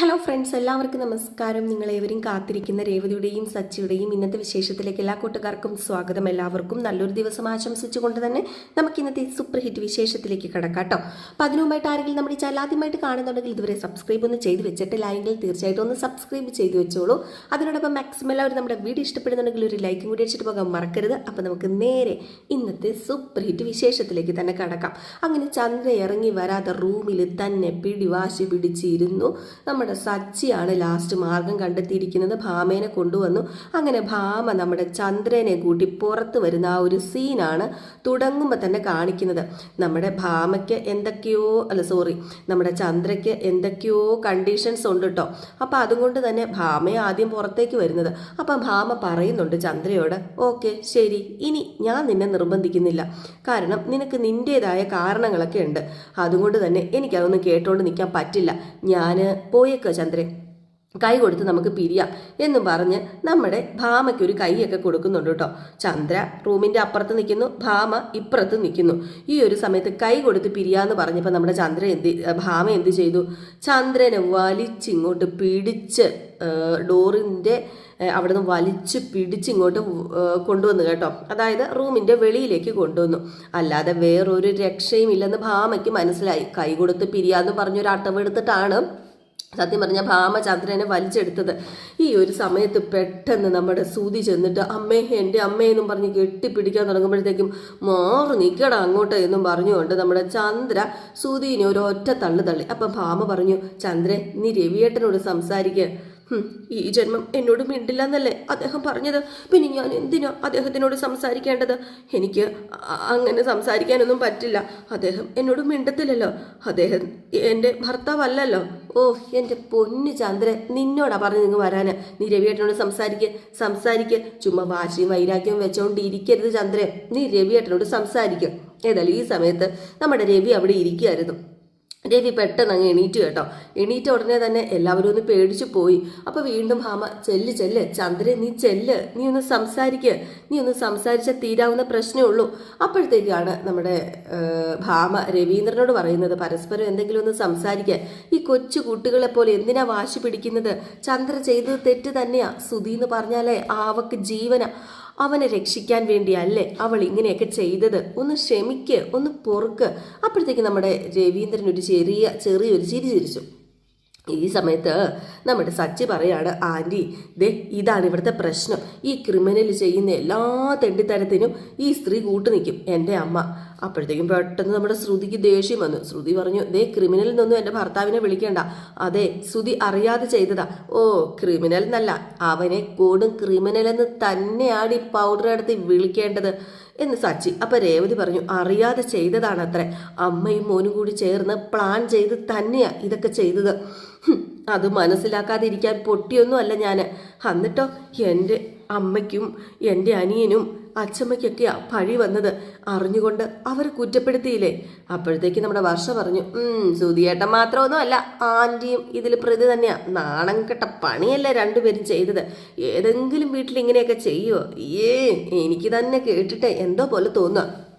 Hello friends എല്ലാവർക്കും നമസ്കാരം. നിങ്ങളേവരും കാത്തിരിക്കുന്ന രേവതിയുടെയും സച്ചിയുടെയും ഇന്നത്തെ വിശേഷത്തിലേക്ക് എല്ലാ കൂട്ടുകാർക്കും സ്വാഗതം. എല്ലാവർക്കും നല്ലൊരു ദിവസം ആശംസിച്ചുകൊണ്ട് തന്നെ നമുക്ക് ഇന്നത്തെ സൂപ്പർ ഹിറ്റ് വിശേഷത്തിലേക്ക് കിടക്കാം കേട്ടോ. അപ്പോൾ അതിനുമായിട്ട് ആരെങ്കിലും നമ്മുടെ ഈ ചാനൽ ആദ്യമായിട്ട് കാണുന്നുണ്ടെങ്കിൽ ഇതുവരെ സബ്സ്ക്രൈബ് ഒന്ന് ചെയ്ത് വെച്ചിട്ടില്ലായെങ്കിൽ തീർച്ചയായിട്ടും ഒന്ന് സബ്സ്ക്രൈബ് ചെയ്ത് വെച്ചോളൂ. അതിനോടൊപ്പം മാക്സിമം എല്ലാവരും നമ്മുടെ വീഡിയോ ഇഷ്ടപ്പെടുന്നുണ്ടെങ്കിൽ ഒരു ലൈക്കും കൂടി വെച്ചിട്ട് പോകാൻ മറക്കരുത്. അപ്പോൾ നമുക്ക് നേരെ ഇന്നത്തെ സൂപ്പർ ഹിറ്റ് വിശേഷത്തിലേക്ക് തന്നെ കടക്കാം. അങ്ങനെ ചന്ദ്ര ഇറങ്ങി വരാതെ റൂമിൽ തന്നെ പിടിവാശി പിടിച്ചിരുന്നു. നമ്മുടെ സച്ചിയാണ് ലാസ്റ്റ് മാർഗം കണ്ടെത്തിയിരിക്കുന്നത്. ഭാമേനെ കൊണ്ടുവന്നു. അങ്ങനെ ഭാമ നമ്മുടെ ചന്ദ്രനെ കൂട്ടി പുറത്ത് വരുന്ന ആ ഒരു സീനാണ് തുടങ്ങുമ്പോൾ തന്നെ കാണിക്കുന്നത്. നമ്മുടെ ഭാമയ്ക്ക് എന്തൊക്കെയോ അല്ല സോറി നമ്മുടെ ചന്ദ്രയ്ക്ക് എന്തൊക്കെയോ കണ്ടീഷൻസ് ഉണ്ട് കേട്ടോ അപ്പം അതുകൊണ്ട് തന്നെ ഭാമയെ ആദ്യം പുറത്തേക്ക് വരുന്നത്. അപ്പം ഭാമ പറയുന്നുണ്ട് ചന്ദ്രയോട് ഓക്കെ ശരി ഇനി ഞാൻ നിന്നെ നിർബന്ധിക്കുന്നില്ല. കാരണം നിനക്ക് നിന്റേതായ കാരണങ്ങളൊക്കെ ഉണ്ട്. അതുകൊണ്ട് തന്നെ എനിക്കതൊന്നും കേട്ടോണ്ട് നിൽക്കാൻ പറ്റില്ല. ഞാൻ പോയേക്കോ ചന്ദ്രൻ. കൈ കൊടുത്ത് നമുക്ക് പിരിയാം എന്നും പറഞ്ഞ് നമ്മുടെ ഭാമയ്ക്ക് ഒരു കൈയൊക്കെ കൊടുക്കുന്നുണ്ട് കേട്ടോ. ചന്ദ്ര റൂമിന്റെ അപ്പുറത്ത് നിൽക്കുന്നു ഭാമ ഇപ്പുറത്ത് നിൽക്കുന്നു. ഈ ഒരു സമയത്ത് കൈ കൊടുത്ത് പിരിയാന്ന് പറഞ്ഞപ്പോൾ നമ്മുടെ ചന്ദ്ര എന്ത് ഭാമ എന്ത് ചെയ്തു? ചന്ദ്രനെ വലിച്ചിങ്ങോട്ട് പിടിച്ച് ഡോറിന്റെ അവിടെ നിന്ന് വലിച്ച് പിടിച്ചിങ്ങോട്ട് കൊണ്ടുവന്നു കേട്ടോ. അതായത് റൂമിന്റെ വെളിയിലേക്ക് കൊണ്ടുവന്നു. അല്ലാതെ വേറൊരു രക്ഷയും ഇല്ലെന്ന് ഭാമയ്ക്ക് മനസ്സിലായി. കൈ കൊടുത്ത് പിരിയാന്ന് പറഞ്ഞൊരു അട്ടവെടുത്തിട്ടാണ് സത്യം പറഞ്ഞ ഭാമ ചന്ദ്രനെ വലിച്ചെടുത്തത്. ഈ ഒരു സമയത്ത് പെട്ടെന്ന് നമ്മുടെ സൂതി ചെന്നിട്ട് അമ്മേ എന്റെ അമ്മയെന്നും പറഞ്ഞ് കെട്ടിപ്പിടിക്കാൻ തുടങ്ങുമ്പോഴത്തേക്കും മാറു നിൽക്കണം അങ്ങോട്ട് എന്നും പറഞ്ഞുകൊണ്ട് നമ്മുടെ ചന്ദ്ര സൂതിനെ ഒരു ഒറ്റ തള്ളു തള്ളി. അപ്പം ഭാമ പറഞ്ഞു ചന്ദ്രൻ നീ രവിയേട്ടനോട് സംസാരിക്കുക ഈ ജന്മം എന്നോട് മിണ്ടില്ല എന്നല്ലേ അദ്ദേഹം പറഞ്ഞത്? പിന്നെ ഞാൻ എന്തിനാ അദ്ദേഹത്തിനോട് സംസാരിക്കേണ്ടത്? എനിക്ക് അങ്ങനെ സംസാരിക്കാനൊന്നും പറ്റില്ല. അദ്ദേഹം എന്നോട് മിണ്ടത്തില്ലല്ലോ. അദ്ദേഹം എന്റെ ഭർത്താവല്ലല്ലോ. ഓ എന്റെ പൊന്നു ചന്ദ്രൻ നിന്നോടാ പറഞ്ഞു നിങ്ങൾ വരാന്. നീ രവിയേട്ടനോട് സംസാരിക്ക് സംസാരിക്ക്. ചുമ്മാ വാശിയും വൈരാഗ്യവും വെച്ചോണ്ട് ഇരിക്കരുത് ചന്ദ്രൻ. നീ രവിയേട്ടനോട് സംസാരിക്കും. ഏതായാലും ഈ സമയത്ത് നമ്മുടെ രവി അവിടെ ഇരിക്കുകയായിരുന്നു രവി പെട്ടെന്ന് അങ്ങ് എണീറ്റ് കേട്ടോ. എണീറ്റ ഉടനെ തന്നെ എല്ലാവരും ഒന്ന് പേടിച്ചു പോയി. അപ്പൊ വീണ്ടും ഭാമ ചെല്ല് ചെല്ല് ചന്ദ്രൻ നീ ചെല്ല് നീ ഒന്ന് സംസാരിക്ക് നീ ഒന്ന് സംസാരിച്ചാൽ തീരാവുന്ന പ്രശ്നമേ ഉള്ളൂ. അപ്പോഴത്തേക്കാണ് നമ്മുടെ ഭാമ രവീന്ദ്രനോട് പറയുന്നത് പരസ്പരം എന്തെങ്കിലും ഒന്ന് സംസാരിക്കാൻ ഈ കൊച്ചു കുട്ടികളെ പോലെ എന്തിനാ വാശി പിടിക്കുന്നത്? ചന്ദ്ര ചെയ്തത് തെറ്റ് തന്നെയാ. സുധി എന്ന് പറഞ്ഞാലേ ആവക്ക് ജീവന. അവനെ രക്ഷിക്കാൻ വേണ്ടിയല്ലേ അവൾ ഇങ്ങനെയൊക്കെ ചെയ്തത്? ഒന്ന് ക്ഷമിക്ക് ഒന്ന് പൊറുക്ക്. അപ്പോഴത്തേക്ക് നമ്മുടെ രവീന്ദ്രൻ ഒരു ചെറിയ ചെറിയൊരു ചിരി ചിരിച്ചു. ഈ സമയത്ത് നമ്മുടെ സച്ചി പറയാണ് ആന്റി ദേ ഇതാണ് ഇവിടുത്തെ പ്രശ്നം. ഈ ക്രിമിനൽ ചെയ്യുന്ന എല്ലാ തെണ്ടിത്തരത്തിനും ഈ സ്ത്രീ കൂട്ടു നിൽക്കും എന്റെ അമ്മ. അപ്പോഴത്തേക്കും പെട്ടെന്ന് നമ്മുടെ ശ്രുതിക്ക് ദേഷ്യം വന്നു. ശ്രുതി പറഞ്ഞു ദേ ക്രിമിനലിൽ നിന്നും എന്റെ ഭർത്താവിനെ വിളിക്കേണ്ട. അതെ ശ്രുതി അറിയാതെ ചെയ്തതാ. ഓ ക്രിമിനൽ എന്നല്ല അവനെ കൂടും ക്രിമിനൽ എന്ന് തന്നെയാണ് ഈ പൗഡർ എടുത്ത് വിളിക്കേണ്ടത്. എന്ന് സച്ചി അപ്പൊ രേവതി പറഞ്ഞു അറിയാതെ ചെയ്തതാണ് അത്ര അമ്മയും മോനും കൂടി ചേർന്ന് പ്ലാൻ ചെയ്ത് തന്നെയാ ഇതൊക്കെ ചെയ്തത്. അത് മനസ്സിലാക്കാതിരിക്കാൻ പൊട്ടിയൊന്നും അല്ല ഞാൻ എന്നിട്ടോ എന്റെ അമ്മയ്ക്കും എന്റെ അനിയനും അച്ചമ്മയ്ക്കൊക്കെയാ പഴി വന്നത് അറിഞ്ഞുകൊണ്ട് അവർ കുറ്റപ്പെടുത്തിയില്ലേ. അപ്പോഴത്തേക്ക് നമ്മുടെ വർഷ പറഞ്ഞു സുധിയേട്ടൻ മാത്രമൊന്നും അല്ല ആന്റിയും ഇതിൽ പ്രതി തന്നെയാ. നാണം കെട്ട പണിയല്ല രണ്ടുപേരും ചെയ്തത്. ഏതെങ്കിലും വീട്ടിൽ ഇങ്ങനെയൊക്കെ ചെയ്യുമോ ഏ എനിക്ക് തന്നെ കേട്ടിട്ട് എന്തോ പോലെ തോന്നുക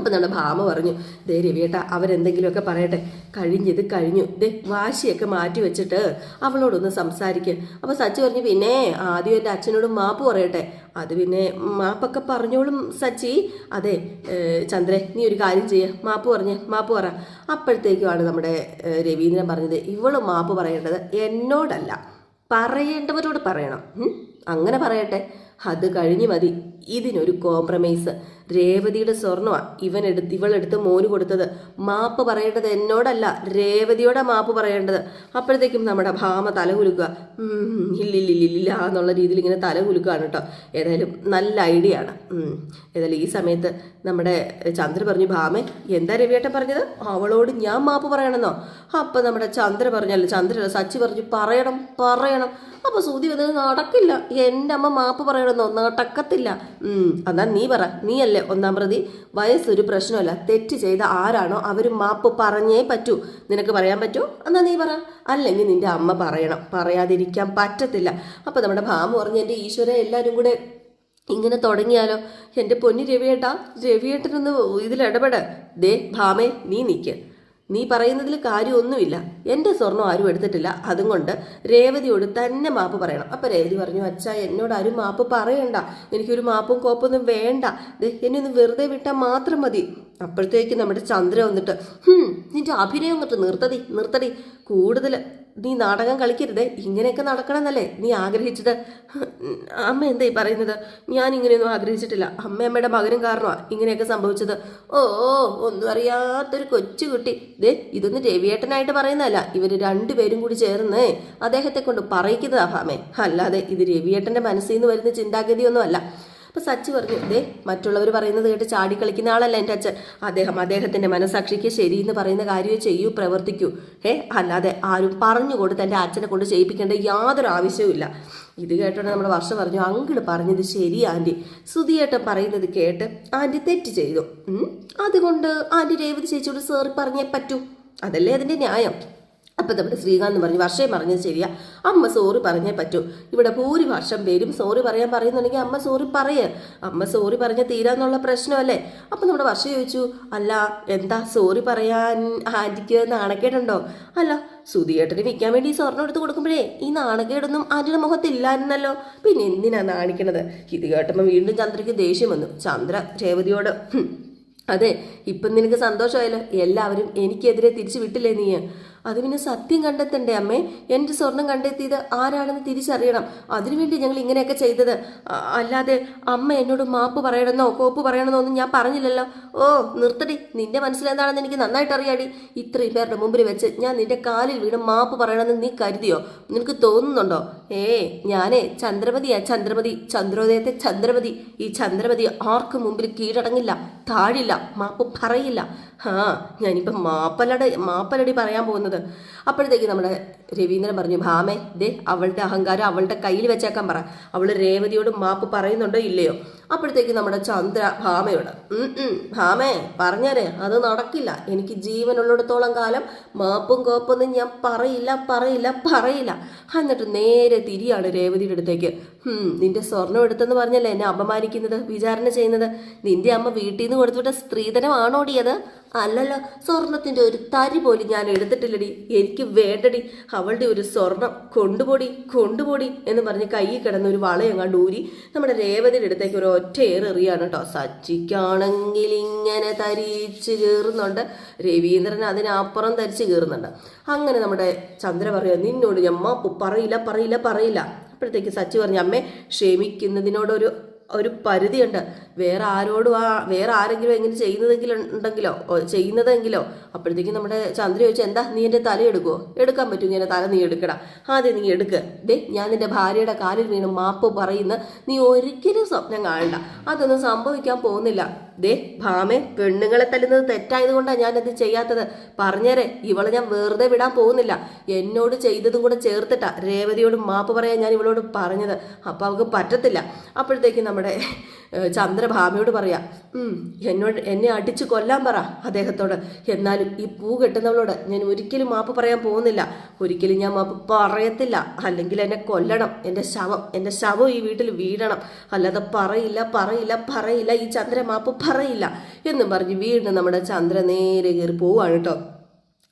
അപ്പം നമ്മുടെ ഭാമ പറഞ്ഞു ദേ രവിയേട്ട അവരെന്തെങ്കിലുമൊക്കെ പറയട്ടെ. കഴിഞ്ഞത് കഴിഞ്ഞു. ദേ വാശിയൊക്കെ മാറ്റി വെച്ചിട്ട് അവളോടൊന്ന് സംസാരിക്കുക അപ്പോൾ സച്ചി പറഞ്ഞു പിന്നെ ആദ്യം എന്റെ അച്ഛനോട് മാപ്പ് പറയട്ടെ. അത് പിന്നെ മാപ്പൊക്കെ പറഞ്ഞോളും സച്ചി. അതെ ചന്ദ്രെ നീ ഒരു കാര്യം ചെയ്യ. മാപ്പ് പറഞ്ഞേ മാപ്പ് പറ. അപ്പോഴത്തേക്കുമാണ് നമ്മുടെ രവീന്ദ്രൻ പറഞ്ഞത് ഇവൾ മാപ്പ് പറയേണ്ടത് എന്നോടല്ല. പറയേണ്ടവരോട് പറയണം. അങ്ങനെ പറയട്ടെ. അത് കഴിഞ്ഞ് മതി. ഇതിനൊരു കോംപ്രമൈസ് രേവതിയുടെ സ്വർണമാണ് ഇവൻ എടുത്ത് ഇവളെടുത്ത് മോന് കൊടുത്തത്. മാപ്പ് പറയേണ്ടത് എന്നോടല്ല രേവതിയോടെ മാപ്പ് പറയേണ്ടത്. അപ്പോഴത്തേക്കും നമ്മുടെ ഭാമ തല കുലുക്കുക. ഇല്ലില്ലില്ലില്ല എന്നുള്ള രീതിയിൽ ഇങ്ങനെ തല കുലുക്കുകയാണ് കേട്ടോ. ഏതായാലും നല്ല ഐഡിയ ആണ്. ഏതായാലും ഈ സമയത്ത് നമ്മുടെ ചന്ദ്ര പറഞ്ഞു ഭാമേ എന്താ രവിയേട്ടൻ പറഞ്ഞത്? അവളോട് ഞാൻ മാപ്പ് പറയണമെന്നോ? അപ്പം നമ്മുടെ ചന്ദ്ര പറഞ്ഞല്ലോ ചന്ദ്ര സച്ചി പറഞ്ഞു പറയണം പറയണം. അപ്പോൾ സൂതി വന്നത് നടക്കില്ല. എന്റെ അമ്മ മാപ്പ് പറയണമെന്നോ? നടക്കത്തില്ല. ഉം, എന്നാ നീ പറ. നീയല്ലേ ഒന്നാം പ്രതി വയസ്സൊരു പ്രശ്നമല്ല. തെറ്റ് ചെയ്ത ആരാണോ അവർ മാപ്പ് പറഞ്ഞേ പറ്റൂ. നിനക്ക് പറയാൻ പറ്റൂ? എന്നാ നീ പറ. അല്ലെങ്കിൽ നിന്റെ അമ്മ പറയണം. പറയാതിരിക്കാൻ പറ്റത്തില്ല. അപ്പൊ നമ്മുടെ ഭാമ പറഞ്ഞു എന്റെ ഈശ്വരെ എല്ലാവരും കൂടെ ഇങ്ങനെ തുടങ്ങിയാലോ? എന്റെ പൊന്നി രവിയേട്ടാ രവിയേട്ടനൊന്ന് ഇതിൽ ദേ ഭാമേ നീ നിൽക്ക് നീ പറയുന്നതിൽ കാര്യമൊന്നുമില്ല. എന്റെ സ്വർണം ആരും എടുത്തിട്ടില്ല. അതും കൊണ്ട് രേവതിയോട് തന്നെ മാപ്പ് പറയണം. അപ്പം രേവതി പറഞ്ഞു അച്ഛാ എന്നോട് ആരും മാപ്പ് പറയണ്ട. എനിക്കൊരു മാപ്പും കോപ്പൊന്നും വേണ്ട. എന്നെ ഒന്ന് വെറുതെ വിട്ടാൽ മാത്രം മതി. അപ്പോഴത്തേക്ക് നമ്മുടെ ചന്ദ്ര വന്നിട്ട് "ഹും, നിന്റെ അഭിനയം വന്നിട്ട് നിർത്തതി നിർത്തടി. കൂടുതൽ നീ നാടകം കളിക്കരുതേ. ഇങ്ങനെയൊക്കെ നടക്കണമെന്നല്ലേ നീ ആഗ്രഹിച്ചത്? അമ്മ എന്താ ഈ പറയുന്നത്? ഞാൻ ഇങ്ങനെയൊന്നും ആഗ്രഹിച്ചിട്ടില്ല അമ്മയമ്മയുടെ മകനും കാരണമാണ് ഇങ്ങനെയൊക്കെ സംഭവിച്ചത്. ഓ ഒന്നും അറിയാത്തൊരു കൊച്ചുകുട്ടി ദേ ഇതൊന്നും രവിയേട്ടനായിട്ട് പറയുന്നതല്ല. ഇവർ രണ്ടുപേരും കൂടി ചേർന്ന് അദ്ദേഹത്തെ കൊണ്ട് പറയിക്കുന്നതാ ഭാമേ അല്ലാതെ ഇത് രവിയേട്ടന്റെ മനസ്സിൽ നിന്ന് വരുന്ന ചിന്താഗതിയൊന്നും അല്ല അപ്പൊ സച്ചി പറഞ്ഞു ദേ മറ്റുള്ളവർ പറയുന്നത് കേട്ട് ചാടി കളിക്കുന്ന ആളല്ല എന്റെ അച്ഛൻ. അദ്ദേഹം അദ്ദേഹത്തിന്റെ മനസാക്ഷിക്ക് ശരിയെന്ന് പറയുന്ന കാര്യമേ ചെയ്യൂ പ്രവർത്തിക്കൂ. ഏ അല്ലാതെ ആരും പറഞ്ഞു കൊടുത്ത് അച്ഛനെ കൊണ്ട് ചെയ്യിപ്പിക്കേണ്ട യാതൊരു ആവശ്യവുമില്ല ഇത് കേട്ടോടെ നമ്മുടെ വർഷം പറഞ്ഞു അങ്കിൾ പറഞ്ഞത് ശരി ആന്റി സുധിയേട്ടൻ പറയുന്നത് കേട്ട് ആന്റി തെറ്റ് ചെയ്തു. അതുകൊണ്ട് ആന്റി രേവതി ചേച്ചിയോട് സേറി പറഞ്ഞേ പറ്റൂ. അതല്ലേ അതിന്റെ ന്യായം? അപ്പം നമ്മുടെ ശ്രീകാന്ത് പറഞ്ഞു വർഷം പറഞ്ഞത് ശരിയാ. അമ്മ സോറി പറഞ്ഞേ പറ്റൂ. ഇവിടെ ഭൂരിപക്ഷം പേരും സോറി പറയാൻ പറയുന്നുണ്ടെങ്കിൽ അമ്മ സോറി പറയേ. അമ്മ സോറി പറഞ്ഞ തീരാന്നുള്ള പ്രശ്നമല്ലേ? അപ്പം നമ്മുടെ വർഷം ചോദിച്ചു അല്ല എന്താ സോറി പറയാൻ ആന്റിക്ക് നാണക്കേടുണ്ടോ? അല്ല സുധിയേട്ടന് വിൽക്കാൻ വേണ്ടി ഈ സ്വർണം എടുത്ത് കൊടുക്കുമ്പോഴേ ഈ നാണക്കേടൊന്നും ആന്റിയുടെ മുഖത്തില്ലായിരുന്നല്ലോ. പിന്നെ എന്തിനാ നാണിക്കണത്? ഇത് കേട്ടപ്പോൾ വീണ്ടും ചന്ദ്രയ്ക്ക് ദേഷ്യം വന്നു. ചന്ദ്ര രേവതിയോട് അതെ ഇപ്പം നിനക്ക് സന്തോഷമായല്ലോ. എല്ലാവരും എനിക്കെതിരെ തിരിച്ചു വിട്ടില്ലേ നീ അത് പിന്നെ സത്യം കണ്ടെത്തണ്ടേ അമ്മേ? എന്റെ സ്വർണം കണ്ടെത്തിയത് ആരാണെന്ന് തിരിച്ചറിയണം. അതിനുവേണ്ടി ഞങ്ങൾ ഇങ്ങനെയൊക്കെ ചെയ്തത്. അല്ലാതെ അമ്മ എന്നോട് മാപ്പ് പറയണമെന്നോ കോപ്പ് പറയണമെന്നോ ഒന്നും ഞാൻ പറഞ്ഞില്ലല്ലോ. ഓ നിർത്തടി. നിന്റെ മനസ്സിലെന്താണെന്ന് എനിക്ക് നന്നായിട്ട് അറിയാടി ഇത്രയും പേരുടെ മുമ്പിൽ വെച്ച് ഞാൻ നിന്റെ കാലിൽ വീണ് മാപ്പ് പറയണമെന്ന് നീ കരുതിയോ? നിനക്ക് തോന്നുന്നുണ്ടോ? ഏ ഞാനേ ചന്ദ്രമതിയാ ചന്ദ്രമതി. ചന്ദ്രോദയത്തെ ചന്ദ്രമതി. ഈ ചന്ദ്രമതി ആർക്കും മുമ്പിൽ കീഴടങ്ങില്ല താഴില്ല മാപ്പ് പറയില്ല. ഹാ ഞാനിപ്പം മാപ്പലട മാപ്പലടി പറയാൻ പോകുന്നത്. അപ്പോഴത്തേക്ക് നമ്മുടെ രവീന്ദ്രൻ പറഞ്ഞു ഭാമേ ദേ അവളുടെ അഹങ്കാരം അവളുടെ കയ്യിൽ വെച്ചേക്കാൻ പറ. അവൾ രേവതിയോട് മാപ്പ് പറയുന്നുണ്ടോ ഇല്ലയോ? അപ്പോഴത്തേക്ക് നമ്മുടെ ചന്ദ്ര ഭാമയോട് "ഉം ഉം, ഭാമേ പറഞ്ഞേരെ അത് നടക്കില്ല. എനിക്ക് ജീവനുള്ളിടത്തോളം കാലം മാപ്പും കോപ്പൊന്നും ഞാൻ പറയില്ല പറയില്ല പറയില്ല. എന്നിട്ട് നേരെ തിരിയാണ് രേവതിയുടെ അടുത്തേക്ക് "ഹും, നിന്റെ സ്വർണം എടുത്തെന്ന് പറഞ്ഞല്ലേ എന്നെ അപമാനിക്കുന്നത് വിചാരണ ചെയ്യുന്നത്? നിന്റെ അമ്മ വീട്ടിൽ നിന്ന് കൊടുത്തുവിട്ട സ്ത്രീധനമാണോടിയത് അല്ലല്ലോ സ്വർണത്തിന്റെ ഒരു തരി പോലും ഞാൻ എടുത്തിട്ടില്ലടി. എനിക്ക് വേണ്ടടി. അവളുടെ ഒരു സ്വർണം കൊണ്ടുപോടി കൊണ്ടുപോടി എന്ന് പറഞ്ഞ് കയ്യിൽ കിടന്ന ഒരു വളയങ്ങാണ്ട് ഊരി നമ്മുടെ രേവതിയുടെ അടുത്തേക്ക് ഒരു ഒറ്റ ഏറെറിയാണ് കേട്ടോ. സച്ചിക്കാണെങ്കിൽ ഇങ്ങനെ തരിച്ച് കയറുന്നുണ്ട് രവീന്ദ്രൻ അതിനപ്പുറം തരിച്ച് കയറുന്നുണ്ട് അങ്ങനെ നമ്മുടെ ചന്ദ്ര പറയുക നിന്നോട് ഞമ്മ പറയില്ല പറയില്ല പറയില്ല. അപ്പോഴത്തേക്ക് സച്ചി പറഞ്ഞു അമ്മേ ക്ഷമിക്കുന്നതിനോടൊരു ഒരു പരിധിയുണ്ട്. വേറെ ആരോടും ആ വേറെ ആരെങ്കിലും എങ്ങനെ ചെയ്യുന്നതെങ്കിലും ഉണ്ടെങ്കിലോ ചെയ്യുന്നതെങ്കിലോ അപ്പോഴത്തേക്കും നമ്മുടെ ചന്ദ്ര ചോദിച്ചു എന്താ നീ എന്റെ തല എടുക്കുമോ എടുക്കാൻ പറ്റും ഇങ്ങനെ തല നീ എടുക്കടാ. ആദ്യം നീ എടുക്ക്. ദേ ഞാൻ നിന്റെ ഭാര്യയുടെ കാലിൽ വീണ് മാപ്പ് പറയുന്ന നീ ഒരിക്കലും സ്വപ്നം കാണണ്ട. അതൊന്നും സംഭവിക്കാൻ പോകുന്നില്ല. ദേ ഭാമെ പെണ്ണുങ്ങളെ തല്ലുന്നത് തെറ്റായത് കൊണ്ടാണ് ഞാനത് ചെയ്യാത്തത്. പറഞ്ഞേരെ ഇവളെ ഞാൻ വെറുതെ വിടാൻ പോകുന്നില്ല. എന്നോട് ചെയ്തതും കൂടെ ചേർത്തിട്ടാ രേവതിയോട് മാപ്പ് പറയാൻ ഞാൻ ഇവളോട് പറഞ്ഞത്. അപ്പം അവൾക്ക് പറ്റത്തില്ല. അപ്പോഴത്തേക്ക് നമ്മുടെ ചന്ദ്രഭാമയോട് പറയാം എന്നോട് എന്നെ അടിച്ചു കൊല്ലാൻ പറ അദ്ദേഹത്തോട്. എന്നാലും ഈ പൂ കെട്ടുന്നവളോട് ഞാൻ ഒരിക്കലും മാപ്പ് പറയാൻ പോകുന്നില്ല. ഒരിക്കലും ഞാൻ മാപ്പ് പറയത്തില്ല. അല്ലെങ്കിൽ എന്നെ കൊല്ലണം. എന്റെ ശവം എന്റെ ശവം ഈ വീട്ടിൽ വീഴണം. അല്ലാതെ പറയില്ല പറയില്ല പറയില്ല. ഈ ചന്ദ്ര മാപ്പ് പറയില്ല. എന്നും പറഞ്ഞ് വീണ്ടും നമ്മുടെ ചന്ദ്ര നേരെ കയറി പോവാണ് കേട്ടോ.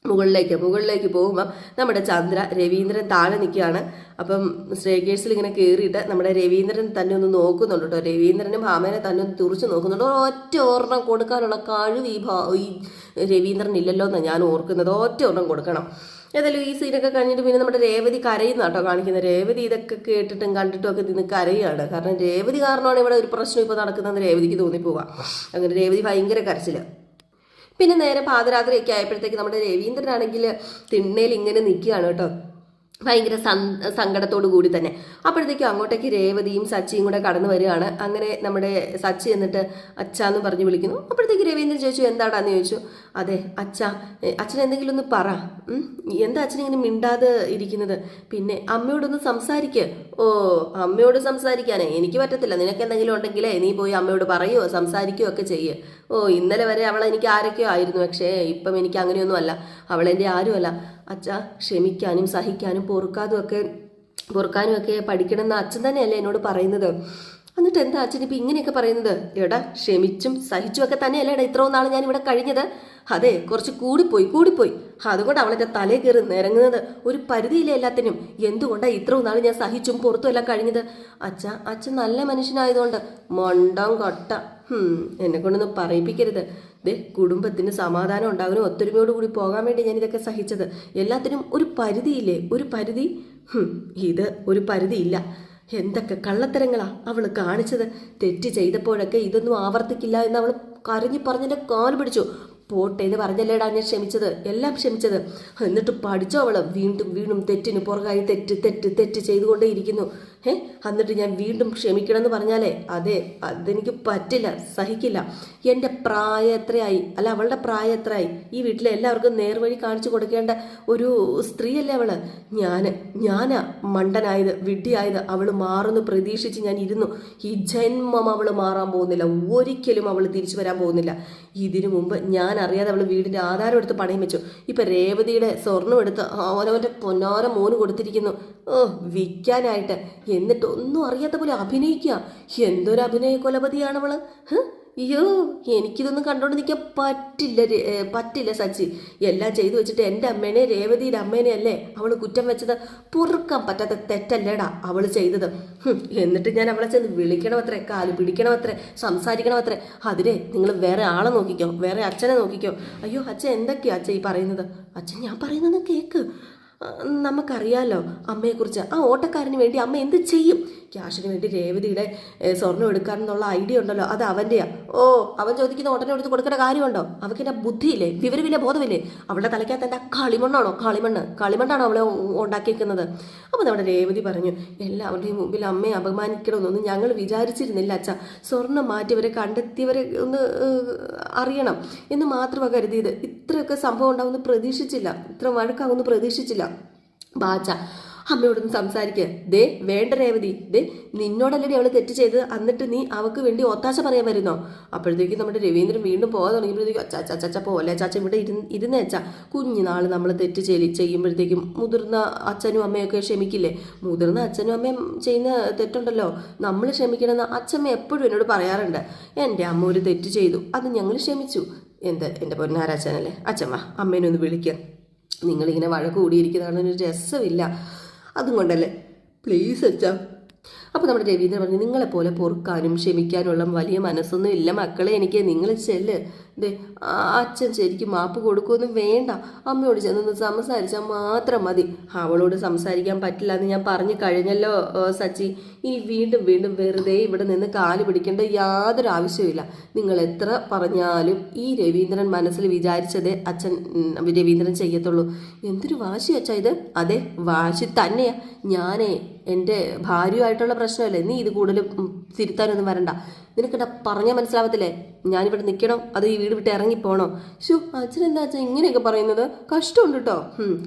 മുകളിലേക്ക് മുകളിലേക്ക് പോകുമ്പം നമ്മുടെ ചന്ദ്ര രവീന്ദ്രൻ താഴെ നിൽക്കുകയാണ്. അപ്പം സ്റ്റേക്കേഴ്സിൽ ഇങ്ങനെ കയറിയിട്ട് നമ്മുടെ രവീന്ദ്രൻ തന്നെ ഒന്ന് നോക്കുന്നുണ്ട് കേട്ടോ. രവീന്ദ്രനും ഭാമേനെ തന്നെ ഒന്ന് തുറച്ച് നോക്കുന്നുണ്ട്. ഒറ്റ ഒരെണ്ണം കൊടുക്കാനുള്ള കഴിവ് ഈ ഭാ ഈ രവീന്ദ്രൻ ഇല്ലല്ലോ എന്നാണ് ഞാൻ ഓർക്കുന്നത്. ഒറ്റ ഒരെണ്ണം കൊടുക്കണം. ഏതായാലും ഈ സീനൊക്കെ കഴിഞ്ഞിട്ട് പിന്നെ നമ്മുടെ രേവതി കരയുന്ന കേട്ടോ കാണിക്കുന്നത്. രേവതി ഇതൊക്കെ കേട്ടിട്ടും കണ്ടിട്ടും ഒക്കെ നിന്ന് കരയാണ്. കാരണം രേവതി കാരണമാണ് ഇവിടെ ഒരു പ്രശ്നം ഇപ്പോൾ നടക്കുന്നതെന്ന് രേവതിക്ക് തോന്നിപ്പോവാം അങ്ങനെ രേവതി ഭയങ്കര കരച്ചിൽ. പിന്നെ നേരെ പാതിരാത്രിയൊക്കെ ആയപ്പോഴത്തേക്ക് നമ്മുടെ രവീന്ദ്രനാണെങ്കിൽ തിണ്ണയിൽ ഇങ്ങനെ നിൽക്കുകയാണ് കേട്ടോ. ഭയങ്കര സങ്കടത്തോടു കൂടി തന്നെ. അപ്പോഴത്തേക്കും അങ്ങോട്ടേക്ക് രേവതിയും സച്ചിയും കൂടെ കടന്നു വരികയാണ്. അങ്ങനെ നമ്മുടെ സച്ചി എന്നിട്ട് അച്ഛ എന്ന് പറഞ്ഞ് വിളിക്കുന്നു. അപ്പോഴത്തേക്ക് രവീന്ദ്രൻ ചോദിച്ചു എന്താടാന്ന് ചോദിച്ചു. അതെ അച്ഛ അച്ഛൻ എന്തെങ്കിലും ഒന്ന് പറ. എന്താ അച്ഛൻ ഇങ്ങനെ മിണ്ടാതെ ഇരിക്കുന്നത്? പിന്നെ അമ്മയോടൊന്ന് സംസാരിക്കുക ഓ അമ്മയോട് സംസാരിക്കാനേ. എനിക്ക് പറ്റത്തില്ല. നിനക്ക് എന്തെങ്കിലും ഉണ്ടെങ്കിലേ നീ പോയി അമ്മയോട് പറയുമോ സംസാരിക്കുകയോ ഒക്കെ ചെയ്യ്. ഓ ഇന്നലെ വരെ അവൾ എനിക്ക് ആരൊക്കെയോ ആയിരുന്നു. പക്ഷേ ഇപ്പം എനിക്ക് അങ്ങനെയൊന്നും അല്ല. അവൾ എന്റെ ആരുമല്ല അച്ഛ ക്ഷമിക്കാനും സഹിക്കാനും പൊറുക്കാതും ഒക്കെ പൊറുക്കാനും ഒക്കെ പഠിക്കണമെന്ന് അച്ഛൻ തന്നെയല്ലേ എന്നോട് പറയുന്നത്. എന്നിട്ട് എന്താ അച്ഛൻ ഇപ്പം ഇങ്ങനെയൊക്കെ പറയുന്നത്? എടാ ക്ഷമിച്ചും സഹിച്ചും ഒക്കെ തന്നെയല്ലേടാ ഇത്രയും നാൾ ഞാൻ ഇവിടെ കഴിഞ്ഞത്? അതെ കുറച്ച് കൂടിപ്പോയി കൂടിപ്പോയി. അതുകൊണ്ട് അവളെന്റെ തലേ കയറി നിരങ്ങുന്നത് ഒരു പരിധിയിലെ എല്ലാത്തിനും. എന്തുകൊണ്ടാണ് ഇത്രയും നാൾ ഞാൻ സഹിച്ചും പുറത്തും എല്ലാം കഴിഞ്ഞത്? അച്ഛ അച്ഛൻ നല്ല മനുഷ്യനായതുകൊണ്ട് മൊണ്ടം കൊട്ട. ഹും, എന്നെ കൊണ്ടൊന്നും പറയിപ്പിക്കരുത്. ദേ കുടുംബത്തിന് സമാധാനം ഉണ്ടാകാനും ഒത്തൊരുമയോട് കൂടി പോകാൻ വേണ്ടി ഞാൻ ഇതൊക്കെ സഹിച്ചത്. എല്ലാത്തിനും ഒരു പരിധിയില്ലേ? ഒരു പരിധി? ഇത് ഒരു പരിധിയില്ല. എന്തൊക്കെ കള്ളത്തരങ്ങളാ അവൾ കാണിച്ചത്. തെറ്റ് ചെയ്തപ്പോഴൊക്കെ ഇതൊന്നും ആവർത്തിക്കില്ല എന്ന് അവൾ കരഞ്ഞു പറഞ്ഞതിന്റെ കാൽ പിടിച്ചു. പോട്ടെ എന്ന് പറഞ്ഞല്ലേടാ ഞാൻ ക്ഷമിച്ചത്. എല്ലാം ക്ഷമിച്ചത്. എന്നിട്ട് പഠിച്ചോ അവൾ. വീണ്ടും വീണ്ടും തെറ്റിന് പുറകായി തെറ്റ് തെറ്റ് തെറ്റ് ചെയ്തുകൊണ്ടേയിരിക്കുന്നു. ഏ എന്നിട്ട് ഞാൻ വീണ്ടും ക്ഷമിക്കണം എന്ന് പറഞ്ഞാലേ? അതെ അതെനിക്ക് പറ്റില്ല സഹിക്കില്ല. എന്റെ പ്രായം എത്രയായി? അല്ല അവളുടെ പ്രായം എത്രയായി? ഈ വീട്ടിലെ എല്ലാവർക്കും നേർവഴി കാണിച്ചു കൊടുക്കേണ്ട ഒരു സ്ത്രീയല്ലേ അവൾ? ഞാൻ ഞാനാ മണ്ടനായത് വിഡ്ഢിയായത്. അവൾ മാറുന്നു പ്രതീക്ഷിച്ച് ഞാൻ ഇരുന്നു. ഈ ജന്മം അവൾ മാറാൻ പോകുന്നില്ല. ഒരിക്കലും അവൾ തിരിച്ചു വരാൻ പോകുന്നില്ല. ഇതിനു മുമ്പ് ഞാൻ അറിയാതെ അവൾ വീടിന്റെ ആധാരം എടുത്ത് പണയം വെച്ചു. ഇപ്പൊ രേവതിയുടെ സ്വർണം എടുത്ത് അവനവന്റെ പൊന്നാര മോന് കൊടുത്തിരിക്കുന്നു. ഓ വിൽക്കാനായിട്ട്. എന്നിട്ട് ഒന്നും അറിയാത്ത പോലെ അഭിനയിക്കുക. എന്തൊരു അഭിനയ കൊലപതിയാണ് അവൾ ഹ്? അയ്യോ എനിക്കിതൊന്നും കണ്ടുകൊണ്ട് നിൽക്കാൻ പറ്റില്ല പറ്റില്ല സച്ചി. എല്ലാം ചെയ്തു വെച്ചിട്ട് എന്റെ അമ്മേനെ രേവതിയുടെ അമ്മേനെ അല്ലേ അവൾ കുറ്റം വെച്ചത്? പൊറുക്കാൻ പറ്റാത്ത തെറ്റല്ലേടാ അവൾ ചെയ്തത്. എന്നിട്ട് ഞാൻ അവളെ ചെന്ന് വിളിക്കണമത്രേ കാൽ പിടിക്കണമത്രേ സംസാരിക്കണമത്രേ. അതിനെ നിങ്ങൾ വേറെ ആളെ നോക്കിക്കോ വേറെ അച്ഛനെ നോക്കിക്കോ. അയ്യോ അച്ഛൻ എന്തൊക്കെയാ അച്ഛൻ ഈ പറയുന്നത്? അച്ഛൻ ഞാൻ പറയുന്നത് കേക്ക്. നമുക്കറിയാലോ അമ്മയെക്കുറിച്ച്. ആ ഓട്ടക്കാരന് വേണ്ടി അമ്മ എന്ത് ചെയ്യും? ക്യാഷിന് വേണ്ടി രേവതിയുടെ സ്വർണം സ്വർണം എടുക്കാനെന്നുള്ള ഐഡിയ ഉണ്ടല്ലോ അത് അവന്റെയാ ഓ അവൻ ചോദിക്കുന്ന ഉടനെ എടുത്ത് കൊടുക്കേണ്ട കാര്യമുണ്ടോ? അവൾക്ക് എന്റെ ബുദ്ധിയില്ലേ? വിവരമില്ല ബോധമില്ലേ? അവളുടെ തലയ്ക്കകത്ത് എന്റെ കളിമണ്ണാണോ? കളിമണ്ണ്. കളിമണ്ണാണോ അവളെ ഉണ്ടാക്കിയിരിക്കുന്നത് അപ്പോൾ നമ്മുടെ രേവതി പറഞ്ഞു എല്ലാവരുടെയും മുമ്പിൽ അമ്മയെ അപമാനിക്കണമെന്നൊന്നും ഞങ്ങൾ വിചാരിച്ചിരുന്നില്ല അച്ഛ. സ്വർണം മാറ്റിയവരെ കണ്ടെത്തിയവരെ ഒന്ന് അറിയണം. എന്ന് മാത്രമാണ് കരുതിയത്. ഇത്രയൊക്കെ സംഭവം ഉണ്ടാവുമെന്ന് പ്രതീക്ഷിച്ചില്ല. ഇത്ര വഴക്കാവുമെന്ന് പ്രതീക്ഷിച്ചില്ല. ബാച്ച അമ്മയോടൊന്ന് സംസാരിക്കുക ദേ വേണ്ട രേവതി. ദേ നിന്നോടല്ലടി അവൾ തെറ്റ് ചെയ്ത് എന്നിട്ട് നീ അവക്ക് വേണ്ടി ഒത്താശ പറയാൻ വരുന്നോ? അപ്പോഴത്തേക്കും നമ്മുടെ രവീന്ദ്രൻ വീണ്ടും പോകാൻ തുടങ്ങിയപ്പോഴത്തേക്കും അച്ചാ ചാച്ച പോലെ ചാച്ച ഇവിടെ ഇരുന്ന് ഇരുന്ന് അച്ഛാ കുഞ്ഞുനാൾ നമ്മൾ തെറ്റ് ചെയ്ത് ചെയ്യുമ്പോഴത്തേക്കും മുതിർന്ന അച്ഛനും അമ്മയൊക്കെ ക്ഷമിക്കില്ലേ? മുതിർന്ന അച്ഛനും അമ്മയും ചെയ്യുന്ന തെറ്റുണ്ടല്ലോ. നമ്മൾ ക്ഷമിക്കണമെന്ന് അച്ഛമ്മ എപ്പോഴും എന്നോട് പറയാറുണ്ട്. എന്റെ അമ്മ ഒരു തെറ്റ് ചെയ്തു. അത് ഞങ്ങൾ ക്ഷമിച്ചു. എന്ത്? എന്റെ പൊന്നാരാച്ചാനല്ലേ അച്ഛമ്മ അമ്മേനെ ഒന്ന് വിളിക്കുക നിങ്ങളിങ്ങനെ വഴക്ക് കൂടിയിരിക്കുന്നതാണ് ഒരു രസമില്ല. അതും കൊണ്ടല്ലേ? പ്ലീസ് അച്ഛാ. അപ്പോൾ നമ്മുടെ രവീന്ദ്രൻ പറഞ്ഞു നിങ്ങളെപ്പോലെ പൊറുക്കാനും ക്ഷമിക്കാനുള്ള വലിയ മനസ്സൊന്നും ഇല്ല മക്കളെ എനിക്ക് നിങ്ങൾ ചെല്ല്. ദേ അച്ഛൻ ശരിക്കും മാപ്പ് കൊടുക്കുമൊന്നും വേണ്ട. അമ്മയോട് ചെന്നൊന്ന് സംസാരിച്ചാൽ മാത്രം മതി. അവളോട് സംസാരിക്കാൻ പറ്റില്ല എന്ന് ഞാൻ പറഞ്ഞു കഴിഞ്ഞല്ലോ സച്ചി. ഇനി വീണ്ടും വീണ്ടും വെറുതെ ഇവിടെ നിന്ന് കാൽ പിടിക്കേണ്ട യാതൊരു ആവശ്യമില്ല നിങ്ങൾ എത്ര പറഞ്ഞാലും ഈ രവീന്ദ്രൻ മനസ്സിൽ വിചാരിച്ചതേ അച്ഛൻ രവീന്ദ്രൻ ചെയ്യത്തുള്ളൂ. എന്തൊരു വാശി അച്ഛാ ഇത്. അതെ വാശി തന്നെയാ. ഞാനേ എന്റെ ഭാര്യയുമായിട്ടുള്ള പ്രശ്നമല്ലേ? നീ ഇത് കൂടുതൽ തിരുത്താനൊന്നും വരണ്ട. നിനക്കിട്ട പറഞ്ഞാൽ മനസ്സിലാവത്തില്ലേ? ഞാനിവിടെ നിൽക്കണോ അത് ഈ വീട് വിട്ട് ഇറങ്ങിപ്പോണോ? ഷു അച്ഛൻ എന്താ അച്ഛൻ ഇങ്ങനെയൊക്കെ പറയുന്നത്? കഷ്ടമുണ്ട് കേട്ടോ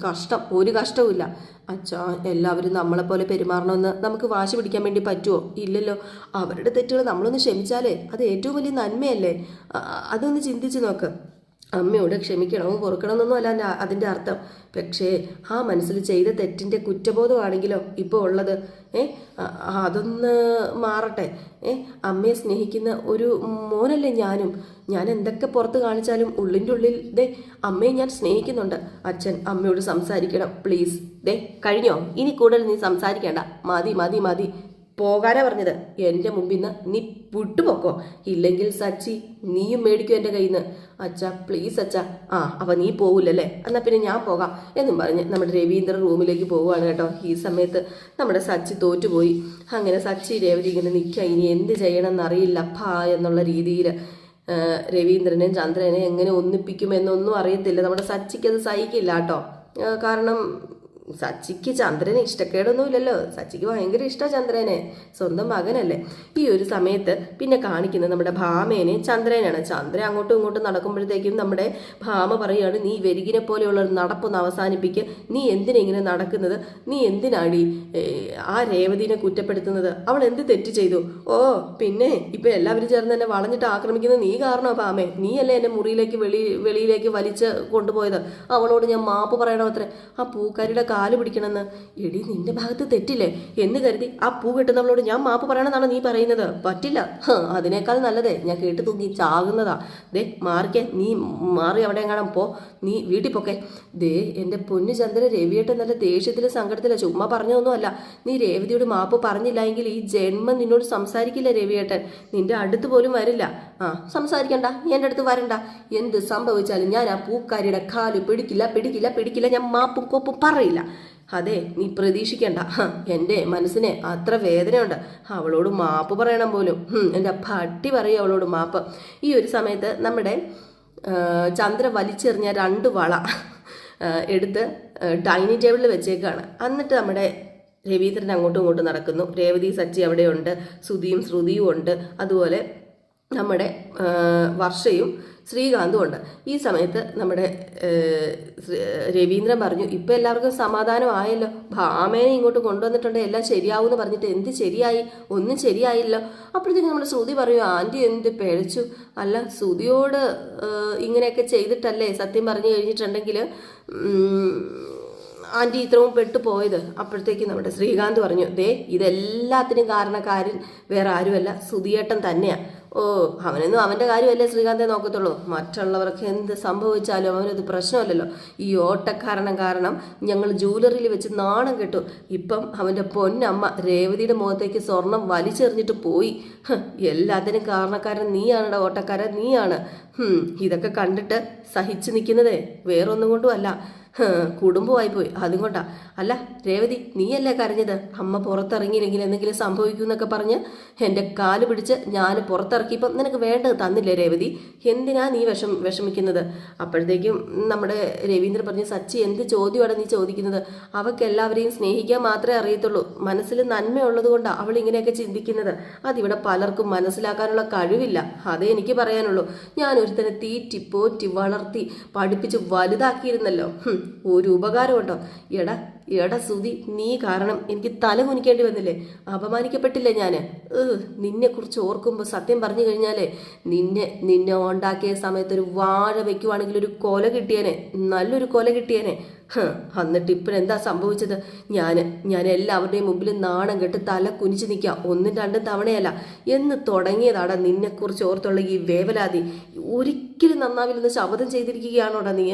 കഷ്ടം. ഒരു കഷ്ടവുമില്ല. അച്ഛാ എല്ലാവരും നമ്മളെപ്പോലെ പെരുമാറണമെന്ന് നമുക്ക് വാശി പിടിക്കാൻ വേണ്ടി പറ്റുമോ ഇല്ലല്ലോ. അവരുടെ തെറ്റുകൾ നമ്മളൊന്ന് ക്ഷമിച്ചാലേ. അത് ഏറ്റവും വലിയ നന്മയല്ലേ? അതൊന്ന് ചിന്തിച്ച് നോക്ക്. അമ്മയോട് ക്ഷമിക്കണമോ പൊറുക്കണമെന്നൊന്നും അല്ല എന്റെ- അതിന്റെ അർത്ഥം. പക്ഷേ ആ മനസ്സിൽ ചെയ്ത തെറ്റിന്റെ കുറ്റബോധമാണെങ്കിലോ ഇപ്പോൾ ഉള്ളത്? ഏ? അതൊന്ന് മാറട്ടെ. ഏ? അമ്മയെ സ്നേഹിക്കുന്ന ഒരു മോനല്ലേ ഞാനും. ഞാൻ എന്തൊക്കെ പുറത്ത് കാണിച്ചാലും ഉള്ളിന്റെ ഉള്ളിൽ ദേ അമ്മയെ ഞാൻ സ്നേഹിക്കുന്നുണ്ട്. അച്ഛൻ അമ്മയോട് സംസാരിക്കണം പ്ലീസ്. ദേ കഴിഞ്ഞോ? ഇനി കൂടുതൽ നീ സംസാരിക്കേണ്ട. മതി മതി മതി. പോകാനാ പറഞ്ഞത്. എന്റെ മുമ്പിൽ നിന്ന് നീ വിട്ടുപോക്കോ? ഇല്ലെങ്കിൽ സച്ചി നീയും മേടിക്കും എന്റെ കയ്യിൽ നിന്ന് അച്ഛാ പ്ലീസ് അച്ഛാ. ആ അപ്പം നീ പോകില്ലല്ലേ എന്നാൽ പിന്നെ ഞാൻ പോകാം എന്നും പറഞ്ഞ് നമ്മുടെ രവീന്ദ്രൻ റൂമിലേക്ക് പോവുകയാണ് കേട്ടോ. ഈ സമയത്ത് നമ്മുടെ സച്ചി തോറ്റുപോയി. അങ്ങനെ സച്ചി രേവതി ഇങ്ങനെ നിൽക്കുക. ഇനി എന്ത് ചെയ്യണം എന്നറിയില്ല ഭാ എന്നുള്ള രീതിയിൽ രവീന്ദ്രനെയും ചന്ദ്രനെയും എങ്ങനെ ഒന്നിപ്പിക്കുമെന്നൊന്നും അറിയത്തില്ല. നമ്മുടെ സച്ചിക്ക് അത് സഹിക്കില്ല കേട്ടോ. കാരണം സച്ചിക്ക് ചന്ദ്രനെ ഇഷ്ടക്കേടൊന്നും ഇല്ലല്ലോ സച്ചിക്ക് ഭയങ്കര ഇഷ്ടമാണ് ചന്ദ്രനെ. സ്വന്തം മകനല്ലേ. ഈ ഒരു സമയത്ത് പിന്നെ കാണിക്കുന്നത് നമ്മുടെ ഭാമേനെ ചന്ദ്രനാണ്. ചന്ദ്രൻ അങ്ങോട്ടും ഇങ്ങോട്ടും നടക്കുമ്പോഴത്തേക്കും നമ്മുടെ ഭാമ പറയുകയാണ് നീ വെരുകിനെ പോലെയുള്ള ഒരു നടപ്പൊന്ന് അവസാനിപ്പിക്കുക നീ എന്തിനാ ഇങ്ങനെ നടക്കുന്നത്? നീ എന്തിനാടി ആ രേവതിനെ കുറ്റപ്പെടുത്തുന്നത്? അവൾ എന്ത് തെറ്റ് ചെയ്തു? ഓ പിന്നെ ഇപ്പൊ എല്ലാവരും ചേർന്ന് എന്നെ വളഞ്ഞിട്ട് ആക്രമിക്കുന്നത് നീ കാരണോ ഭാമേ? നീയല്ലേ എന്നെ മുറിയിലേക്ക് വെളി വെളിയിലേക്ക് വലിച്ച് കൊണ്ടുപോയത്? അവളോട് ഞാൻ മാപ്പ് പറയണമത്രേ ആ പൂക്കാരിയുടെ കാൽ പിടിക്കണമെന്ന്. എടി നിന്റെ ഭാഗത്ത് തെറ്റില്ലേ? എന്ന് കരുതി ആ പൂ കെട്ടുന്നവളോട് ഞാൻ മാപ്പ് പറയണമെന്നാണ് നീ പറയുന്നത്? പറ്റില്ല. അതിനേക്കാൾ നല്ലതേ. ഞാൻ കേട്ട് തൂങ്ങി ചാകുന്നതാ. ദേ മാറിക്കേ. നീ മാറി അവിടെ എങ്ങാനും പോ. നീ വീട്ടിൽ പോക്കെ. ദേ എന്റെ പൊന്നു ചന്ദ്രൻ രവിയേട്ടൻ നല്ല ദേഷ്യത്തിലെ സങ്കടത്തില ചുമ്മാ പറഞ്ഞതൊന്നുമല്ല. നീ രേവതിയോട് മാപ്പ് പറഞ്ഞില്ല എങ്കിൽ ഈ ജന്മം നിന്നോട് സംസാരിക്കില്ല രവിയേട്ടൻ. നിന്റെ അടുത്ത് പോലും വരില്ല. ആ സംസാരിക്കണ്ട നീ എന്റെ അടുത്ത് വരണ്ട. എന്ത് സംഭവിച്ചാലും ഞാൻ ആ പൂക്കാരിയുടെ കാൽ പിടിക്കില്ല പിടിക്കില്ല പിടിക്കില്ല ഞാൻ മാപ്പും കോപ്പും പറയില്ല. അതെ നീ പ്രതീക്ഷിക്കണ്ട. എന്റെ മനസ്സിന് അത്ര വേദനയുണ്ട്. അവളോട് മാപ്പ് പറയണം പോലും. എന്റെ പട്ടി പറയും അവളോട് മാപ്പ്. ഈ ഒരു സമയത്ത് നമ്മുടെ ചന്ദ്ര വലിച്ചെറിഞ്ഞ രണ്ട് വള എടുത്ത് ഡൈനിങ് ടേബിളിൽ വെച്ചേക്കാണ്. എന്നിട്ട് നമ്മുടെ രവീന്ദ്രൻ അങ്ങോട്ടും ഇങ്ങോട്ടും നടക്കുന്നു. രേവതി സച്ചി അവിടെയുണ്ട്. സുധിയും ശ്രുതിയും ഉണ്ട്. അതുപോലെ നമ്മുടെ വർഷയും ശ്രീകാന്തും ഉണ്ട്. ഈ സമയത്ത് നമ്മുടെ രവീന്ദ്രൻ പറഞ്ഞു ഇപ്പം എല്ലാവർക്കും സമാധാനമായല്ലോ ഭാമേനെ ഇങ്ങോട്ട് കൊണ്ടുവന്നിട്ടുണ്ട്. എല്ലാം ശരിയാവുമെന്ന് പറഞ്ഞിട്ട് എന്ത് ശരിയായി? ഒന്നും ശരിയായില്ലോ. അപ്പോഴത്തേക്കും നമ്മുടെ ശ്രുതി പറയും ആന്റി എന്ത് പിഴച്ചു അല്ല ശ്രുതിയോട് ഇങ്ങനെയൊക്കെ ചെയ്തിട്ടല്ലേ സത്യം പറഞ്ഞു കഴിഞ്ഞിട്ടുണ്ടെങ്കിൽ ആന്റി ഇത്രവും പെട്ടു പോയത്. അപ്പോഴത്തേക്ക് നമ്മുടെ ശ്രീകാന്ത് പറഞ്ഞു ദേ ഇതെല്ലാത്തിനും കാരണക്കാരൻ വേറെ ആരുമല്ല. സുധിയേട്ടൻ തന്നെയാണ് ഓ അവനൊന്നും അവന്റെ കാര്യമല്ലേ ശ്രീകാന്തെ നോക്കത്തുള്ളൂ. മറ്റുള്ളവർക്ക് എന്ത് സംഭവിച്ചാലും അവനത് പ്രശ്നമല്ലല്ലോ. ഈ ഓട്ടക്കാരണം കാരണം ഞങ്ങൾ ജൂവലറിയിൽ വെച്ച് നാണം കെട്ടു. ഇപ്പം അവന്റെ പൊന്നമ്മ രേവതിയുടെ മുഖത്തേക്ക് സ്വർണം വലിച്ചെറിഞ്ഞിട്ട് പോയി. എല്ലാത്തിനും കാരണക്കാരൻ നീയാണടാ ഓട്ടക്കാരൻ നീയാണ്. ഇതൊക്കെ കണ്ടിട്ട് സഹിച്ചു നിൽക്കുന്നതേ വേറൊന്നും കൊണ്ടും അല്ല ഹ്, കുടുംബമായി പോയി. അതും കൊണ്ടാ. അല്ല രേവതി നീയല്ലേ കരഞ്ഞത്? അമ്മ പുറത്തിറങ്ങിയില്ലെങ്കിൽ എന്തെങ്കിലും സംഭവിക്കും എന്നൊക്കെ പറഞ്ഞ് എന്റെ കാൽ പിടിച്ച് ഞാൻ പുറത്തിറക്കിയപ്പം നിനക്ക് വേണ്ടത് തന്നില്ലേ രേവതി? എന്തിനാ നീ വിഷം വിഷമിക്കുന്നത്? അപ്പോഴത്തേക്കും നമ്മുടെ രവീന്ദ്രൻ പറഞ്ഞ് സച്ചി എന്ത് ചോദ്യമാണ് നീ ചോദിക്കുന്നത്? അവൾക്ക് എല്ലാവരെയും സ്നേഹിക്കാൻ മാത്രമേ അറിയത്തുള്ളൂ. മനസ്സിൽ നന്മയുള്ളത് കൊണ്ടാണ് അവൾ ഇങ്ങനെയൊക്കെ ചിന്തിക്കുന്നത്. അതിവിടെ പലർക്കും മനസ്സിലാക്കാനുള്ള കഴിവില്ല. അതേ എനിക്ക് പറയാനുള്ളൂ. ഞാൻ ഒരുത്തനെ തീറ്റി പോറ്റി വളർത്തി പഠിപ്പിച്ച് വലുതാക്കിയിരുന്നല്ലോ. ഹും, ഉപകാരം ഉണ്ടോ എടാ എടാ സുതി നീ കാരണം എനിക്ക് തല കുനിക്കേണ്ടി വന്നില്ലേ? അപമാനിക്കപ്പെട്ടില്ലേ ഞാൻ നിന്നെ കുറിച്ച് ഓർക്കുമ്പോൾ സത്യം പറഞ്ഞു കഴിഞ്ഞാലേ നിന്നെ നിന്നെ ഉണ്ടാക്കിയ സമയത്ത് ഒരു വാഴ വെക്കുവാണെങ്കിൽ ഒരു കൊല കിട്ടിയേനെ. നല്ലൊരു കൊല കിട്ടിയേനെ. ഹ്, എന്നിട്ട് എന്താ സംഭവിച്ചത്? ഞാൻ ഞാൻ എല്ലാവരുടെയും മുമ്പിൽ നാണം കെട്ട് തല കുനിച്ച് നിൽക്കുക ഒന്നും രണ്ടും തവണയല്ല. എന്ന് തുടങ്ങിയതാടാ നിന്നെക്കുറിച്ച് ഓർത്തുള്ള ഈ വേവലാതി. ഒരിക്കലും നന്നാവില്ലെന്ന് ശപഥം ചെയ്തിരിക്കുകയാണോടാ നീ?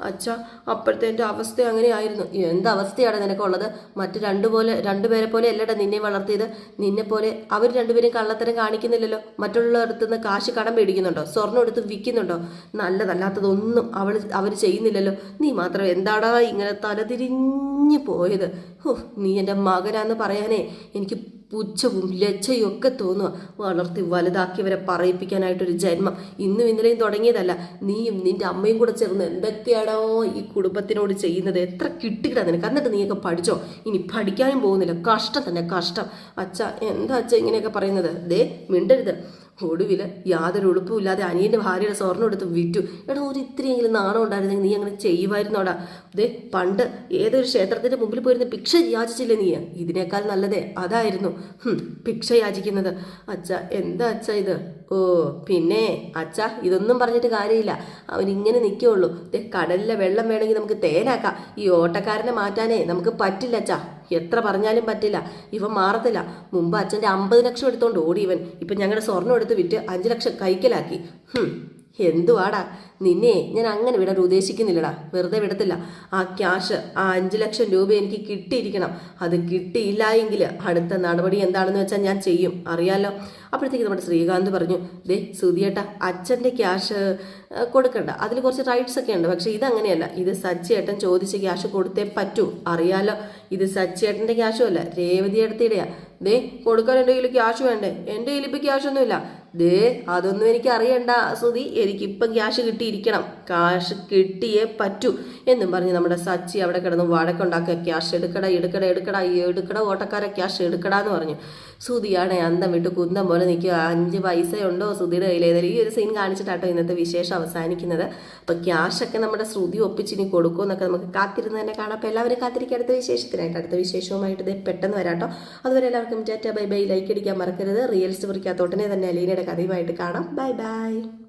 അച്ഛ അപ്പോഴത്തെ എന്റെ അവസ്ഥ അങ്ങനെയായിരുന്നു. എന്ത് അവസ്ഥയാണ് നിനക്കുള്ളത്? മറ്റു രണ്ടുപോലെ രണ്ടുപേരെ പോലെ അല്ലടാ നിന്നെ വളർത്തിയത്. നിന്നെ പോലെ അവർ രണ്ടുപേരും കള്ളത്തരം കാണിക്കുന്നില്ലല്ലോ. മറ്റുള്ളവരടുത്ത് നിന്ന് കാശ് കടം മേടിക്കുന്നുണ്ടോ? സ്വർണം എടുത്ത് വിൽക്കുന്നുണ്ടോ? നല്ലതല്ലാത്തതൊന്നും അവൾ അവർ ചെയ്യുന്നില്ലല്ലോ. നീ മാത്രം എന്താടാ ഇങ്ങനെ തലതിരിഞ്ഞു പോയത്. ഹോ നീ എന്റെ മകനാന്ന് പറയാനേ എനിക്ക് പുച്ഛവും ലജ്ജയും ഒക്കെ തോന്നുക വളർത്തി വലുതാക്കിയവരെ പറയിപ്പിക്കാനായിട്ടൊരു ജന്മം ഇന്നും ഇന്നലെയും തുടങ്ങിയതല്ല. നീയും നിന്റെ അമ്മയും കൂടെ ചേർന്ന് എന്തൊക്കെയാണോ ഈ കുടുംബത്തിനോട് ചെയ്യുന്നത്? എത്ര കിട്ടിയിട്ടാ നിനക്ക്? എന്നിട്ട് നീയൊക്കെ പഠിച്ചോ? ഇനി പഠിക്കാനും പോകുന്നില്ല. കഷ്ടം തന്നെ കഷ്ടം. അച്ഛ എന്താ അച്ഛ ഇങ്ങനെയൊക്കെ പറയുന്നത്? ദേ മിണ്ടരുത്. ഒടുവിൽ യാതൊരു ഉളുപ്പുമില്ലാതെ അനിയന്റെ ഭാര്യയുടെ സ്വർണം എടുത്ത് വിറ്റു. എടാ ഒരു ഇത്രയെങ്കിലും നാണം ഉണ്ടായിരുന്നെങ്കിൽ നീ അങ്ങനെ ചെയ്യുമായിരുന്നോടാ. ദേ പണ്ട് ഏതൊരു ക്ഷേത്രത്തിന്റെ മുമ്പിൽ പോയിരുന്ന ഭിക്ഷ യാചിച്ചില്ലേ നീ? ഇതിനേക്കാൾ നല്ലതേ അതായിരുന്നു. ഭിക്ഷ യാചിക്കുന്നത്. അച്ഛ എന്താ അച്ഛ ഇത്? ഓ പിന്നെ അച്ഛ ഇതൊന്നും പറഞ്ഞിട്ട് കാര്യമില്ല. അവൻ ഇങ്ങനെ നിൽക്കുള്ളൂ. കടലിലെ വെള്ളം വേണമെങ്കിൽ നമുക്ക് തേനാക്കാം ഈ ഓട്ടക്കാരനെ മാറ്റാനേ നമുക്ക് പറ്റില്ല അച്ഛാ. എത്ര പറഞ്ഞാലും പറ്റില്ല. ഇവൻ മാറത്തില്ല. മുമ്പ് അച്ഛന്റെ അമ്പത് ലക്ഷം എടുത്തോണ്ട് ഓടി ഇവൻ ഇപ്പം ഞങ്ങളുടെ സ്വർണം എടുത്ത് വിറ്റ് അഞ്ച് ലക്ഷം കൈക്കലാക്കി. എന്തുവാടാ? നിന്നെ ഞാൻ അങ്ങനെ വിടാൻ ഉദ്ദേശിക്കുന്നില്ലടാ. വെറുതെ വിടത്തില്ല. ആ ക്യാഷ് ആ അഞ്ച് ലക്ഷം രൂപ എനിക്ക് കിട്ടിയിരിക്കണം. അത് കിട്ടിയില്ല എങ്കിൽ അടുത്ത നടപടി എന്താണെന്ന് വെച്ചാൽ ഞാൻ ചെയ്യും. അറിയാലോ? അപ്പോഴത്തേക്ക് നമ്മുടെ ശ്രീകാന്ത് പറഞ്ഞു ദേ സുധിയേട്ട അച്ഛന്റെ ക്യാഷ് കൊടുക്കണ്ട. അതിൽ കുറച്ച് റൈറ്റ്സ് ഒക്കെ ഉണ്ട്. പക്ഷേ ഇതങ്ങനെയല്ല. ഇത് സച്ചിയേട്ടൻ ചോദിച്ച ക്യാഷ് കൊടുത്തേ പറ്റൂ. അറിയാലോ? ഇത് സച്ചിയേട്ടന്റെ ക്യാഷും അല്ല. രേവതി ദേ കൊടുക്കാൻ എന്റെ കയ്യിൽ ക്യാഷ് വേണ്ടേ? എന്റെ കയ്യിൽ ഇപ്പം ക്യാഷൊന്നുമില്ല. ദേ അതൊന്നും എനിക്ക് അറിയണ്ട സുധി. എനിക്കിപ്പം ക്യാഷ് കിട്ടിയിരിക്കണം. ക്യാഷ് കിട്ടിയേ പറ്റൂ എന്നും പറഞ്ഞ് നമ്മുടെ സച്ചി അവിടെ കിടന്ന് വഴക്കുണ്ടാക്കുക. ക്യാഷ് എടുക്കട എടുക്കട എടുക്കട എടുക്കട ഓട്ടക്കാരെ ക്യാഷ് എടുക്കടാ എന്ന് പറഞ്ഞു. സുധിയാണെ അന്തം വിട്ട് കുന്തം പോലെ നിൽക്കുക. അഞ്ച് പൈസ ഉണ്ടോ സുധിയുടെ കയ്യിൽ ഏതായാലും ഈ ഒരു സീൻ കാണിച്ചിട്ടാട്ടോ ഇന്നത്തെ വിശേഷം അവസാനിക്കുന്നത്. അപ്പോൾ ക്യാഷൊക്കെ നമ്മുടെ ശ്രുതി ഒപ്പിച്ചിനി കൊടുക്കും എന്നൊക്കെ നമുക്ക് കാത്തിരുന്ന് തന്നെ കാണാം. അപ്പോൾ എല്ലാവരും കാത്തിരിക്കുക. അടുത്ത വിശേഷത്തിനായിട്ട് അടുത്ത വിശേഷവുമായിട്ട് പെട്ടെന്ന് വരാട്ടോ. അതുവരെ എല്ലാവർക്കും ടാറ്റ ബൈ ബൈ. ലൈക്ക് അടിക്കാൻ മറക്കരുത്. റിയൽസ് കുറിക്കാത്തോട്ടനെ തന്നെ അലീനയുടെ കഥയുമായിട്ട് കാണാം. Bye bye.